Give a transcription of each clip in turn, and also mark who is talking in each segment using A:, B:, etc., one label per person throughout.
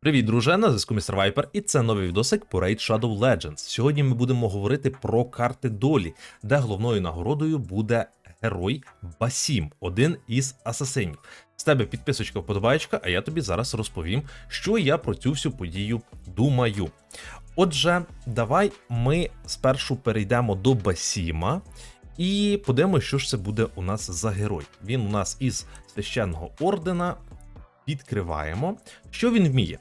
A: Привіт, друже, на зв'язку Містер Вайпер, і це новий відосик по Raid Shadow Legends. Сьогодні ми будемо говорити про карти долі, де головною нагородою буде герой Басім, один із асасинів. З тебе підписочка вподобаєчка, а я тобі зараз розповім, що я про цю всю подію думаю. Отже, давай ми спершу перейдемо до Басіма. І подивимося, що ж це буде у нас за герой. Він у нас із священного ордена. Відкриваємо. Що він вміє?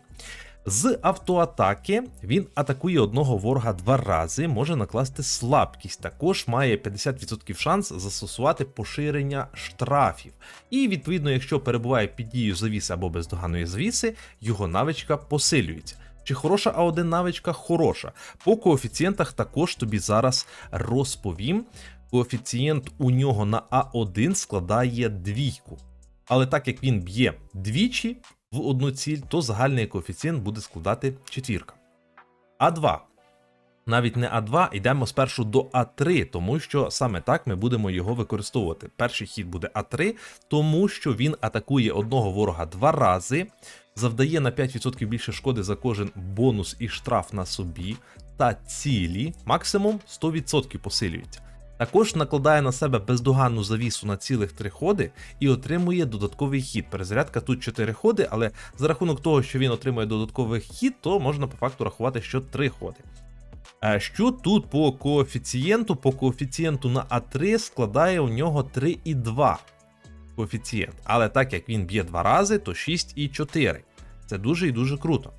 A: З автоатаки він атакує одного ворога два рази, може накласти слабкість. Також має 50% шанс застосувати поширення штрафів. І відповідно, якщо перебуває під дією завіси або бездоганної завіси, його навичка посилюється. Чи хороша А1 навичка? Хороша. По коефіцієнтах також тобі зараз розповім. Коефіцієнт у нього на А1 складає двійку. Але так як він б'є двічі в одну ціль, то загальний коефіцієнт буде складати четвірка. А2. Навіть не А2, йдемо спершу до А3, тому що саме так ми будемо його використовувати. Перший хід буде А3, тому що він атакує одного ворога два рази, завдає на 5% більше шкоди за кожен бонус і штраф на собі, та цілі максимум 100% посилюється. Також накладає на себе бездоганну завісу на цілих три ходи і отримує додатковий хід. Перезарядка тут 4 ходи, але за рахунок того, що він отримує додатковий хід, то можна по факту рахувати, що 3 ходи. А Що тут по коефіцієнту? По коефіцієнту на А3 складає у нього 3,2 коефіцієнт. Але так як він б'є два рази, то 6,4. Це дуже і дуже круто.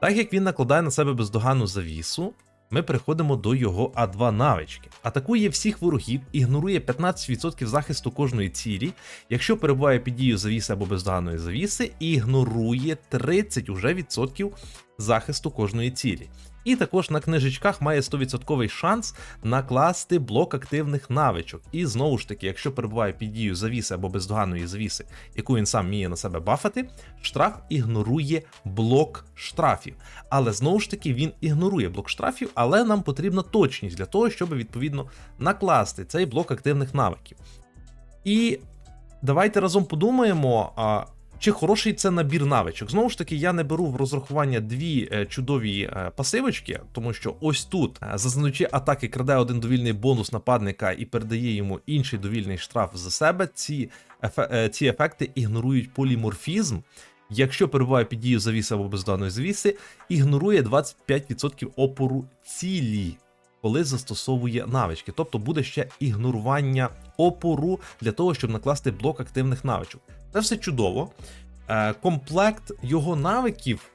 A: Так як він накладає на себе бездоганну завісу, ми переходимо до його А2 навички. Атакує всіх ворогів, ігнорує 15% захисту кожної цілі, якщо перебуває під дією завіси або бездоганної завіси, ігнорує 30 уже відсотків захисту кожної цілі. І також на книжечках має 100% шанс накласти блок активних навичок. І знову ж таки, якщо перебуває під дією завіси або бездоганної завіси, яку він сам вміє на себе бафати, штраф ігнорує блок штрафів. Але знову ж таки він ігнорує блок штрафів, але нам потрібна точність для того, щоб відповідно накласти цей блок активних навиків. І давайте разом подумаємо. Чи хороший це набір навичок? Знову ж таки, я не беру в розрахування дві е, чудові е, пасивочки, тому що ось тут, е, зазнаючи атаки, краде один довільний бонус нападника і передає йому інший довільний штраф за себе. Ці, ці ефекти ігнорують поліморфізм. Якщо перебуває під дією завіси або бездоганної завіси, ігнорує 25% опору цілі, коли застосовує навички. Тобто буде ще ігнорування опору для того, щоб накласти блок активних навичок. Це все чудово. Е, комплект його навиків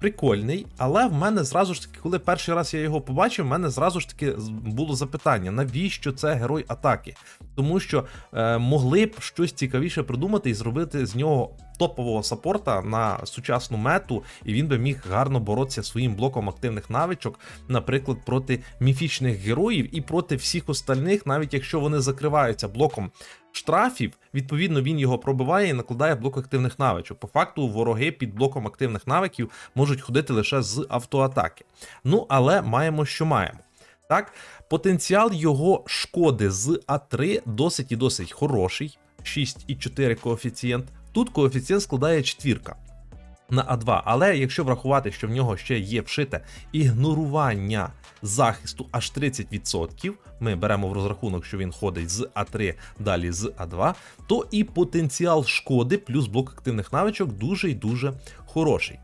A: прикольний, але в мене зразу ж таки, коли перший раз я його побачив, в мене зразу ж таки було запитання: навіщо це герой атаки? Тому що е, могли б щось цікавіше придумати і зробити з нього топового саппорта на сучасну мету, і він би міг гарно боротися своїм блоком активних навичок, наприклад, проти міфічних героїв і проти всіх остальних, навіть якщо вони закриваються блоком штрафів, відповідно він його пробиває і накладає блок активних навичок. По факту, вороги під блоком активних навиків можуть ходити лише з автоатаки. Ну, але маємо, що маємо. Так, потенціал його шкоди з А3 досить і досить хороший. 6,4 коефіцієнт. Тут коефіцієнт складає четвірка на А2. Але якщо врахувати, що в нього ще є вшите ігнорування захисту аж 30%, ми беремо в розрахунок, що він ходить з А3 далі з А2, то і потенціал шкоди плюс блок активних навичок дуже і дуже хороший.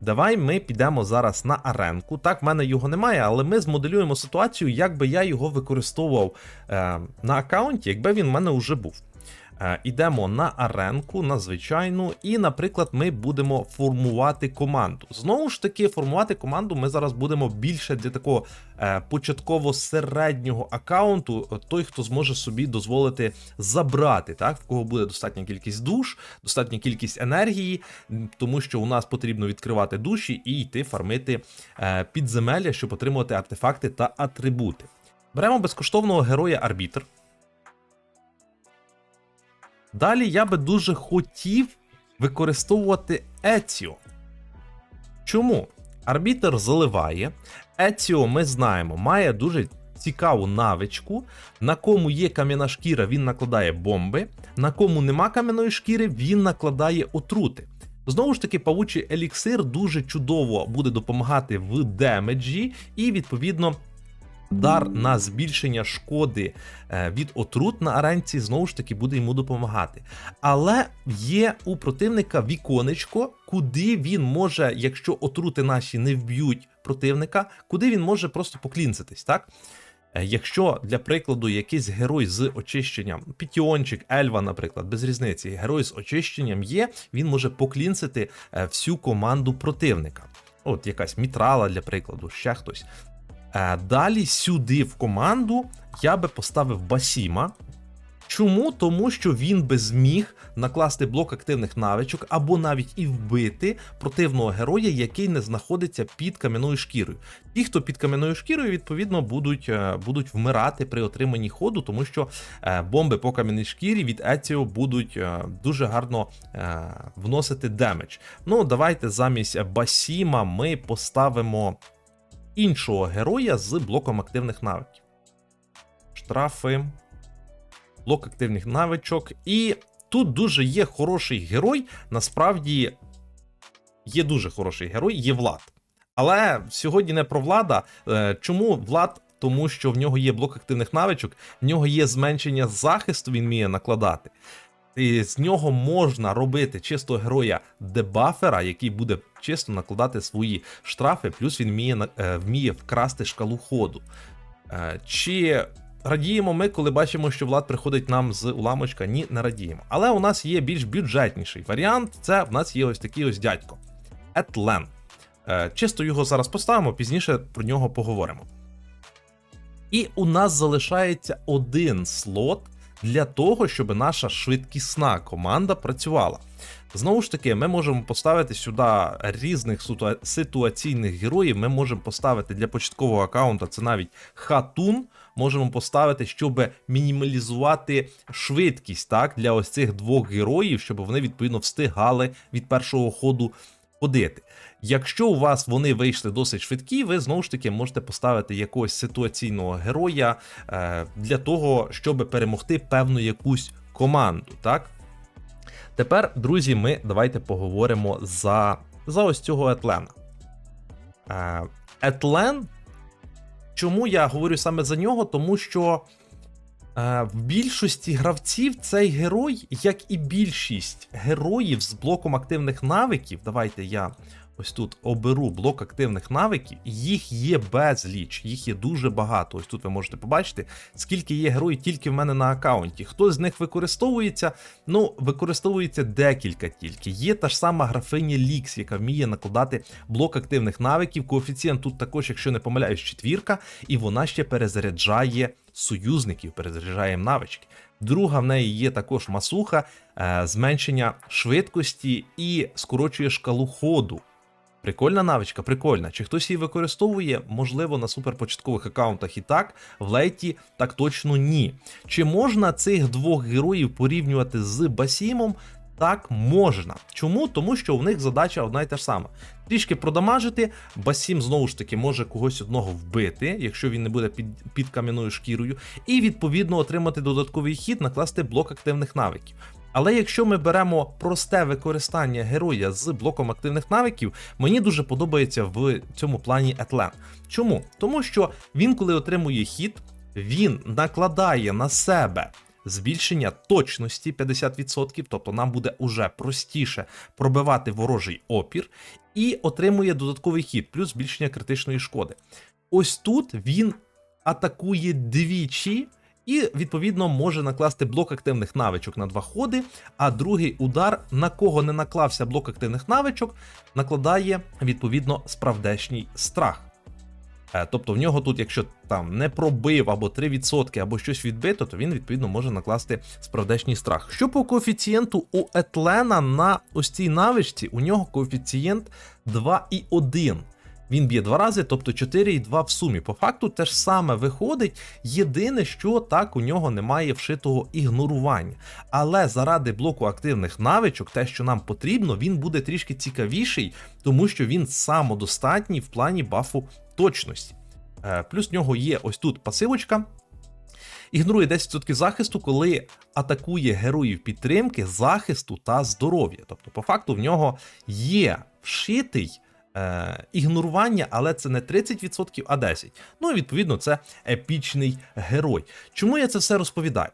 A: Давай ми підемо зараз на аренку. Так, в мене його немає, але ми змоделюємо ситуацію, як би я його використовував е, на аккаунті, якби він в мене вже був. Е, Ідемо на аренку, на звичайну, і, наприклад, ми будемо формувати команду. Знову ж таки, формувати команду ми зараз будемо більше для такого е, початково-середнього аккаунту, е, той, хто зможе собі дозволити забрати, так, в кого буде достатня кількість душ, достатня кількість енергії, тому що у нас потрібно відкривати душі і йти фармити підземелля, щоб отримувати артефакти та атрибути. Беремо безкоштовного героя арбітр. Далі я би дуже хотів використовувати Еціо. Чому? Арбітер заливає. Еціо, ми знаємо, має дуже цікаву навичку. На кому є кам'яна шкіра, він накладає бомби. На кому нема кам'яної шкіри, він накладає отрути. Знову ж таки, павучий еліксир дуже чудово буде допомагати в демеджі, і відповідно. Дар на збільшення шкоди е, від отрут на аренці знову ж таки буде йому допомагати. Але є у противника віконечко, куди він може, якщо отрути наші не вб'ють противника, куди він може просто поклінцитись, так? Е, Якщо для прикладу якийсь герой з очищенням, Пітіончик, Ельва, наприклад, без різниці, герой з очищенням є, він може поклінцити е, всю команду противника. От якась мітрала, для прикладу, ще хтось. Е, Далі сюди в команду я би поставив Басіма. Чому? Тому що він би зміг накласти блок активних навичок або навіть і вбити противного героя, який не знаходиться під кам'яною шкірою. Ті, хто під кам'яною шкірою, відповідно, будуть, е, будуть вмирати при отриманні ходу, тому що е, бомби по кам'яній шкірі від Еціо будуть дуже гарно вносити демедж. Ну, давайте замість Басіма ми поставимо іншого героя з блоком активних навиків. Штрафи, блок активних навичок. І тут дуже є хороший герой. Насправді є дуже хороший герой, є Влад. Але сьогодні не про влада. Е, Чому Влад? Тому що в нього є блок активних навичок, в нього є зменшення захисту, він вміє накладати. І з нього можна робити чисто героя дебафера, який буде чисто накладати свої штрафи, плюс він вміє, е, вміє вкрасти шкалу ходу. Е, Чи радіємо ми, коли бачимо, що Влад приходить нам з уламочка? Ні, не радіємо. Але у нас є більш бюджетніший варіант. Це в нас є ось такий ось дядько. Етлен. Е, Чисто його зараз поставимо, пізніше про нього поговоримо. І у нас залишається один слот для того, щоб наша швидкісна команда працювала. Знову ж таки, ми можемо поставити сюди різних ситуа- ситуаційних героїв. Ми можемо поставити для початкового аккаунта це навіть хатун. Можемо поставити, щоб мінімалізувати швидкість так, для ось цих двох героїв, щоб вони відповідно встигали від першого ходу ходити. Якщо у вас вони вийшли досить швидкі, ви знову ж таки можете поставити якогось ситуаційного героя е, для того, щоб перемогти певну якусь команду. Так? Тепер, друзі, ми давайте поговоримо за, за ось цього Етлена. Е, Етлен. Чому я говорю саме за нього? Тому що е, в більшості гравців цей герой, як і більшість героїв з блоком активних навиків, давайте я ось тут оберу блок активних навиків, їх є безліч, їх є дуже багато. Ось тут ви можете побачити, скільки є героїв тільки в мене на аккаунті. Хто з них використовується? Ну, використовується декілька тільки. Є та ж сама графиня Лікс, яка вміє накладати блок активних навиків. Коефіцієнт тут також, якщо не помиляюсь, четвірка, і вона ще перезаряджає союзників, перезаряджає навички. Друга в неї є також масуха, е, зменшення швидкості і скорочує шкалу ходу. Прикольна навичка, прикольна. Чи хтось її використовує? Можливо, на суперпочаткових аккаунтах і так, в лейті так точно ні. Чи можна цих двох героїв порівнювати з Басімом? Так, можна. Чому? Тому що у них задача одна й та ж сама. Трішки продамажити, Басім знову ж таки може когось одного вбити, якщо він не буде під, під кам'яною шкірою, і відповідно отримати додатковий хід, накласти блок активних навиків. Але якщо ми беремо просте використання героя з блоком активних навиків, мені дуже подобається в цьому плані Етлен. Чому? Тому що він, коли отримує хід, він накладає на себе збільшення точності 50%, тобто нам буде уже простіше пробивати ворожий опір, і отримує додатковий хід, плюс збільшення критичної шкоди. Ось тут він атакує двічі. І відповідно може накласти блок активних навичок на два ходи, а другий удар, на кого не наклався блок активних навичок, накладає відповідно справдешній страх. Е, Тобто в нього тут, якщо там не пробив або 3%, або щось відбито, то він відповідно може накласти справдешній страх. Що по коефіцієнту у Етлена на ось цій навичці, у нього коефіцієнт 2,1. Він б'є два рази, тобто 4 і 2 в сумі. По факту те ж саме виходить. Єдине, що так у нього немає вшитого ігнорування. Але заради блоку активних навичок, те, що нам потрібно, він буде трішки цікавіший, тому що він самодостатній в плані бафу точності. Е, Плюс в нього є ось тут пасивочка. Ігнорує 10% захисту, коли атакує героїв підтримки, захисту та здоров'я. Тобто, по факту, в нього є вшитий. Е, ігнорування, але це не 30%, а 10%. Ну і відповідно це епічний герой. Чому я це все розповідаю?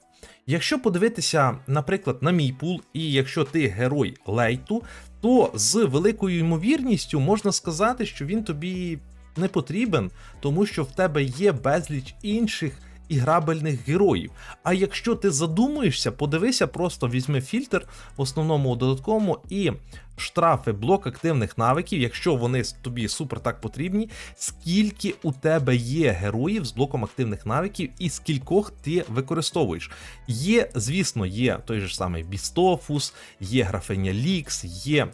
A: Якщо подивитися, наприклад, на мій пул, і якщо ти герой лейту, то з великою ймовірністю можна сказати, що він тобі не потрібен, тому що в тебе є безліч інших іграбельних героїв. А якщо ти задумуєшся, подивися, просто візьми фільтр в основному у додатковому і штрафи блок активних навиків, якщо вони тобі супер так потрібні, скільки у тебе є героїв з блоком активних навиків і скількох ти використовуєш. Є, звісно, є той же самий Бістофус, є графиня Лікс, є.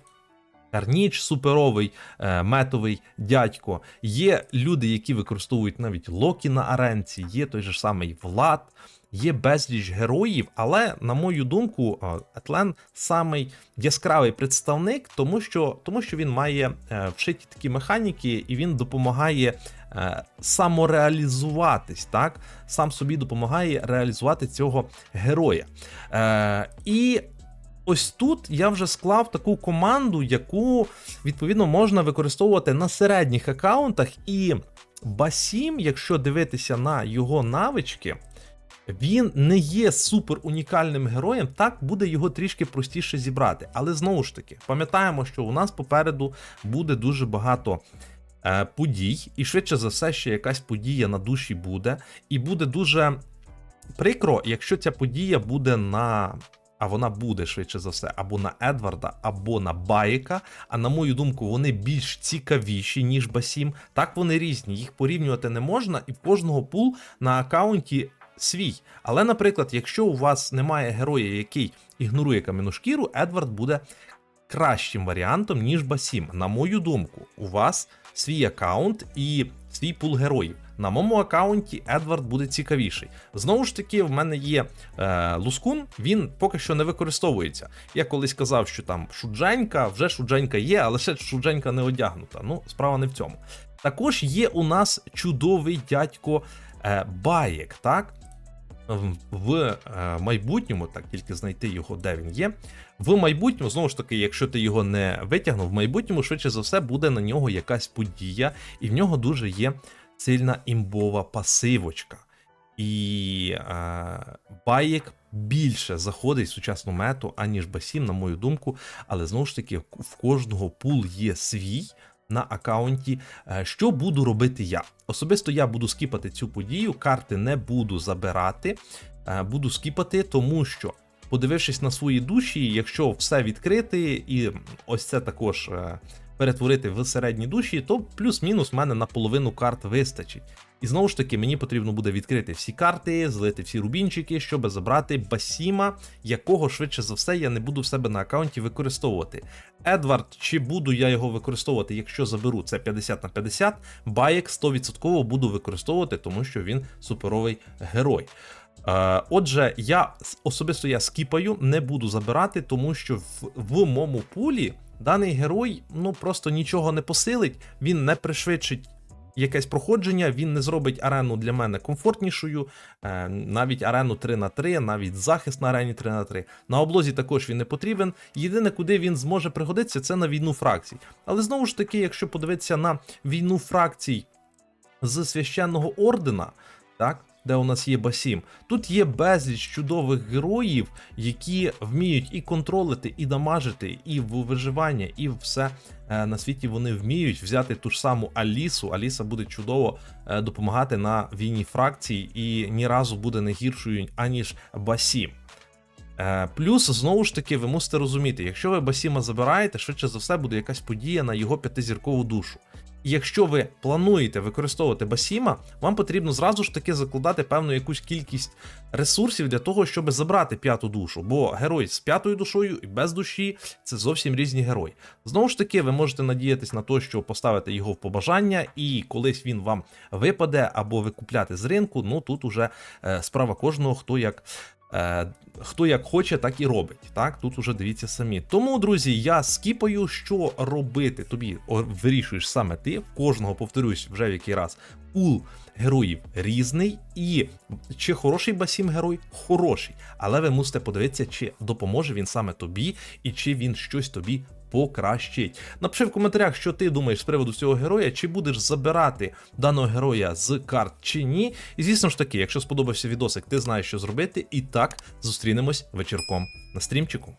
A: Карніч суперовий е, метовий дядько. Є люди, які використовують навіть Локі на аренці, є той же самий Влад, є безліч героїв, але, на мою думку, е, Етлен самий яскравий представник, тому що, тому що він має е, вшиті такі механіки і він допомагає е, самореалізуватись, так? Сам собі допомагає реалізувати цього героя. Е, і Ось тут я вже склав таку команду, яку відповідно можна використовувати на середніх аккаунтах. І Басім, якщо дивитися на його навички, він не є супер унікальним героєм, так буде його трішки простіше зібрати. Але знову ж таки, пам'ятаємо, що у нас попереду буде дуже багато. е, Подій, і швидше за все, ще якась подія на душі буде, і буде дуже прикро, якщо ця подія буде на а вона буде швидше за все або на Едварда, або на Байка. А на мою думку, вони більш цікавіші, ніж Басім. Так вони різні, їх порівнювати не можна, і в кожного пул на аккаунті свій. Але, наприклад, якщо у вас немає героя, який ігнорує кам'яну шкіру, Едвард буде кращим варіантом, ніж Басім. На мою думку, у вас свій аккаунт і свій пул героїв. На моєму аккаунті Едвард буде цікавіший. Знову ж таки, в мене є е, Лускун, він поки що не використовується. Я колись казав, що там шудженька, вже шудженька є, але ще шудженька не одягнута. Ну, справа не в цьому. Також є у нас чудовий дядько е, Баєк, так? В, е, майбутньому, так тільки знайти його, де він є. В майбутньому, знову ж таки, якщо ти його не витягнув, в майбутньому, швидше за все, буде на нього якась подія, і в нього дуже є сильна імбова пасивочка. І е, Баєк більше заходить в сучасну мету, аніж Басім, на мою думку. Але знову ж таки, в кожного пул є свій на аккаунті. Е, Що буду робити я? Особисто я буду скіпати цю подію, карти не буду забирати, е, буду скіпати, тому що. Подивившись на свої душі, якщо все відкрити, і ось це також е, перетворити в середні душі, то плюс-мінус в мене на половину карт вистачить. І знову ж таки, мені потрібно буде відкрити всі карти, злити всі рубінчики, щоб забрати Басіма, якого швидше за все я не буду в себе на аккаунті використовувати. Едвард, чи буду я його використовувати, якщо заберу це 50 на 50, Баєк 100% буду використовувати, тому що він суперовий герой. Е, Отже, я особисто я скіпаю, не буду забирати, тому що в, в моєму пулі даний герой ну просто нічого не посилить, він не пришвидшить якесь проходження, він не зробить арену для мене комфортнішою, е, навіть арену 3 на 3 навіть захист на арені 3 на 3 На облозі також він не потрібен. Єдине, куди він зможе пригодитися, це на війну фракцій. Але знову ж таки, якщо подивитися на війну фракцій з священного ордена, так. Де у нас є Басім, тут є безліч чудових героїв, які вміють і контролити, і дамажити, і в виживання, і все е, на світі вони вміють взяти ту ж саму Алісу. Аліса буде чудово е, допомагати на війні фракцій і ні разу буде не гіршою, аніж Басім. Е, Плюс, знову ж таки, ви мусите розуміти, якщо ви Басіма забираєте, швидше за все буде якась подія на його п'ятизіркову душу. Якщо ви плануєте використовувати Басіма, вам потрібно зразу ж таки закладати певну якусь кількість ресурсів для того, щоб забрати п'яту душу. Бо герой з п'ятою душою і без душі це зовсім різні герої. Знову ж таки, ви можете надіятись на те, що поставите його в побажання, і колись він вам випаде або ви купляти з ринку. Ну тут уже е, справа кожного, хто як. Е, Хто як хоче, так і робить. Так, тут уже дивіться самі. Тому, друзі, я скіпаю, що робити. Тобі вирішуєш саме ти. В кожного повторюсь вже в який раз. Пул героїв різний, і чи хороший Басім герой? Хороший. Але ви мусите подивитися, чи допоможе він саме тобі, і чи він щось тобі покращить. Напиши в коментарях, що ти думаєш з приводу цього героя, чи будеш забирати даного героя з карт чи ні. І звісно ж таки, якщо сподобався відосик, ти знаєш, що зробити. І так зустрінемось вечірком на стрімчику.